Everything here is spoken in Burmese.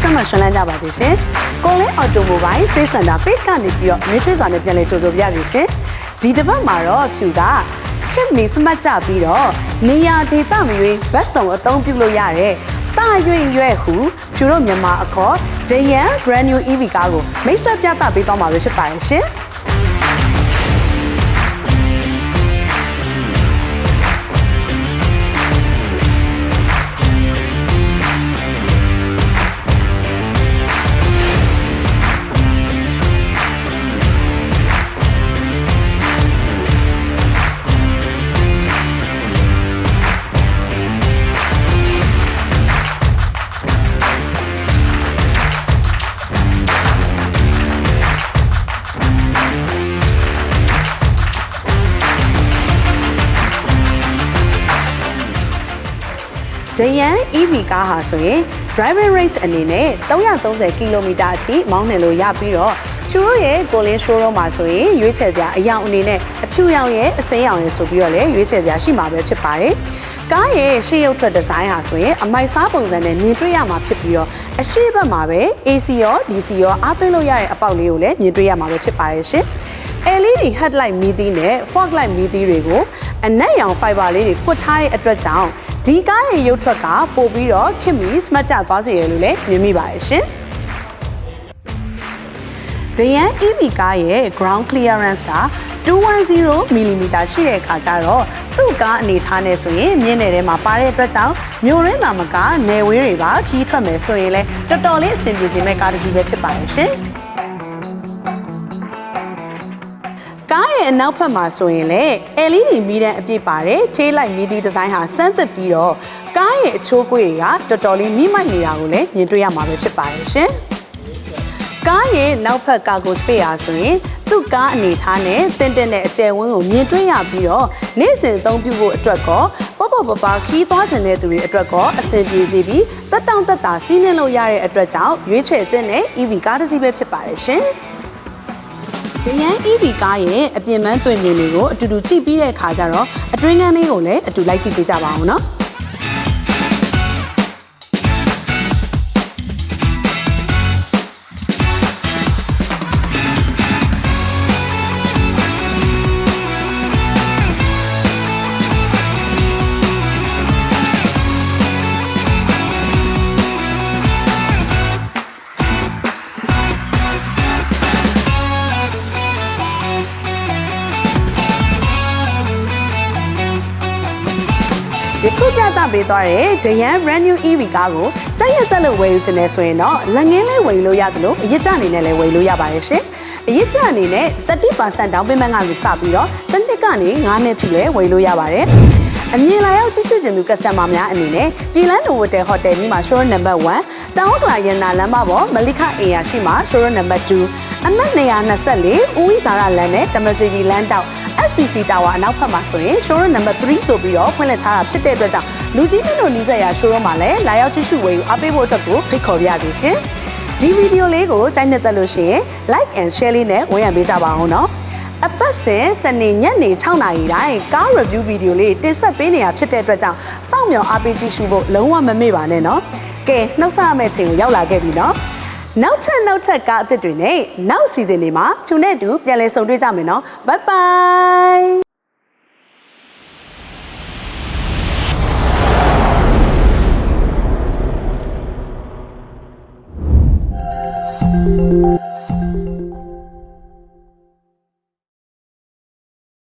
ကျမ်းမှရှင်လန်းကြပါသေးရှင်ကိုလင်းအော်တိုမိုဘိုင်းစေးစင်တာ page ကနေပြီးတော့နှွေးထွေးစွာနဲ့ပြန်လည်ကြိုဆိုပြရစီရှင်ဒီတစ်ပတ်မှာတော့ဖြူကခင်မီစမတ်ကြပြီးတော့နေရာဒေသမရွေးဘတ်စုံအသုံးပြုလို့ရတဲ့တာရွင်ရွဲ့ဟုဖြူတို့မြန်မာအခေါ်ဒယန် brand new EV ကားကိုမိတ်ဆက်ပြသပေးသွားမှာပဲဖြစ်ပါတယ်ရှင် ဒယန် EV ကားဟာဆိုရင် driving range အနေနဲ့330ကီလိုမီတာအထိမောင်းနှင်လို့ရပြီးတော့သူတို့ရဲ့ Golden Showroom မှာဆိုရင်ရွေးချယ်စရာအယောင်အနေနဲ့အဖြူရောင်ရဲ့အစိမ်းရောင်ရဲ့ဆိုပြီးတော့လည်းရွေးချယ်စရာရှိမှာပဲဖြစ်ပါတယ်။ကားရဲ့ရှေ့ရုပ်ထွက်ဒီဇိုင်းဟာဆိုရင်အမိုက်စားပုံစံနဲ့မြင်တွေ့ရမှာဖြစ်ပြီးတော့အရှိတ်ဘက်မှာပဲ AC ရော DC ရောအားသွင်းလို့ရတဲ့အပေါက်လေးကိုလည်းမြင်တွေ့ရမှာပဲဖြစ်ပါတယ်ရှင်။ LED headlight မီးသီးနဲ့ fog light မီးသီးတွေကိုအနက်ရောင် fiber လေးတွေဖွတ်ထားတဲ့အတွက်ကြောင့် ဒီကားရဲ့ရုပ်ထွက်ကပို့ပြီးတော့ခင်မီ smart ကျသွားစေရလို့လည်းမြင်မိပါတယ်ရှင်။ဒယန် EV ကားရဲ့ ground clearance က210 mm ရှိတဲ့အခါကျတော့သူ့ကားအနေထားနဲ့ဆိုရင်မြင်းနယ်ထဲမှာပါတဲ့အတွက်ကြောင့်မြို့ရင်းမှာမကနယ်ဝေးတွေပါခီးထွက်မယ်ဆိုရင်လည်းတော်တော်လေးအဆင်ပြေစေမယ့်ကားတစ်စီးပဲဖြစ်ပါတယ်ရှင်။ ရဲ့အနောက်ဘက်မှာဆိုရင်လည်း LED မီးတန်းအပြည့်ပါတယ် tail light မီးသီးဒီဇိုင်းဟာစမ်းသစ်ပြီးတော့ကားရဲ့အချိုးကွေးတွေကတော်တော်လေးမြင့်မိုက်နေတာကိုလည်းမြင်တွေ့ရမှာပဲဖြစ်ပါတယ်ရှင်။ကားရဲ့နောက်ဘက်ကာကိုစပေယာဆိုရင်သူ့ကားအနေထားနဲ့တင်းတင်းတဲ့အကျယ်ဝန်းကိုမြင်တွေ့ရပြီးတော့နေ့စဉ်အသုံးပြုဖို့အတွက်ကောပေါ့ပေါ့ပပခီးသွားတဲ့သူတွေအတွက်ကောအဆင်ပြေစေပြီးတက်တောင့်တက်တာစီးနှင်းလို့ရတဲ့အတွက်ကြောင့်ရွေးချယ်သင့်တဲ့ EV ကားတစ်စီးပဲဖြစ်ပါတယ်ရှင်။ ဒရန် EV ကားရဲ့အပြင်ပန်းသွင်မြင်တွေကိုအတူတူကြည့်ပြီးတဲ့အခါကျတော့အတွင်းကန်းလေးကိုလည်းအတူလိုက်ကြည့်ပေးကြပါအောင်နော် ယခုပြသပေးသွားတဲ့ဒရန် brand new EV ကားကိုကြိုက်ရသက်လို့ဝယ်ယူချင်တယ်ဆိုရင်တော့လက်ငင်းလေးဝယ်ယူလို့ရတယ်လို့အရစ်ကျအနေနဲ့လည်းဝယ်ယူလို့ရပါတယ်ရှင်အရစ်ကျအနေနဲ့30%ဒေါင်းပေးမှန်းကနေစပြီးတော့တစ်နှစ်ကနေ9နှစ်ထိလည်းဝယ်ယူလို့ရပါတယ်အမြင်လာရောက်ကြည့်ရှုကျင်သူ customer များအနေနဲ့ပြည်လန်းနိုဝတယ်ဟိုတယ်ကြီးမှာ showroom number 1တောင်ဥက္ကလာရန်နာလမ်းမပေါ်မလိခအေယာရှိမှာ showroom number 2အမှတ်224ဦးဝိစာရလမ်းနဲ့တမစီဒီလမ်းတောက် SPC Tower အနောက်ဘက်မှာဆိုရင် showroom number 3ဆိုပြီးတော့ဖွင့်လှစ်ထားတာဖြစ်တဲ့အတွက်ကြောင့်လူကြီးမင်းတို့နီးစပ်ရာ showroom မှာလည်းလာရောက်ကြည့်ရှုဝယ်ယူအားပေးဖို့အတွက်ကိုဖိတ်ခေါ်ပါရစေရှင်ဒီဗီဒီယိုလေးကိုကြိုက်နေသက်လို့ရှိရင် like and share လေးနဲ့ဝင်ရပေးကြပါအောင်နော်အပတ်စဉ်စနေညနေ6နာရီတိုင်းကား review ဗီဒီယိုလေးတင်ဆက်ပေးနေတာဖြစ်တဲ့အတွက်ကြောင့်စောင့်မျှော်အားပေးကြည့်ရှုဖို့လုံးဝမမေ့ပါနဲ့နော်ကဲနှုတ်ဆက်ရမယ့်ချိန်ကိုရောက်လာခဲ့ပြီနော် နောက်ထပ်နောက်ထပ်ကားအသစ်တွေနဲ့နောက်စီစဉ်တွေမှာဖြူနဲ့အတူပြန်လည်ဆုံတွေ့ကြမယ်နော်ဘိုင်ဘိုင်「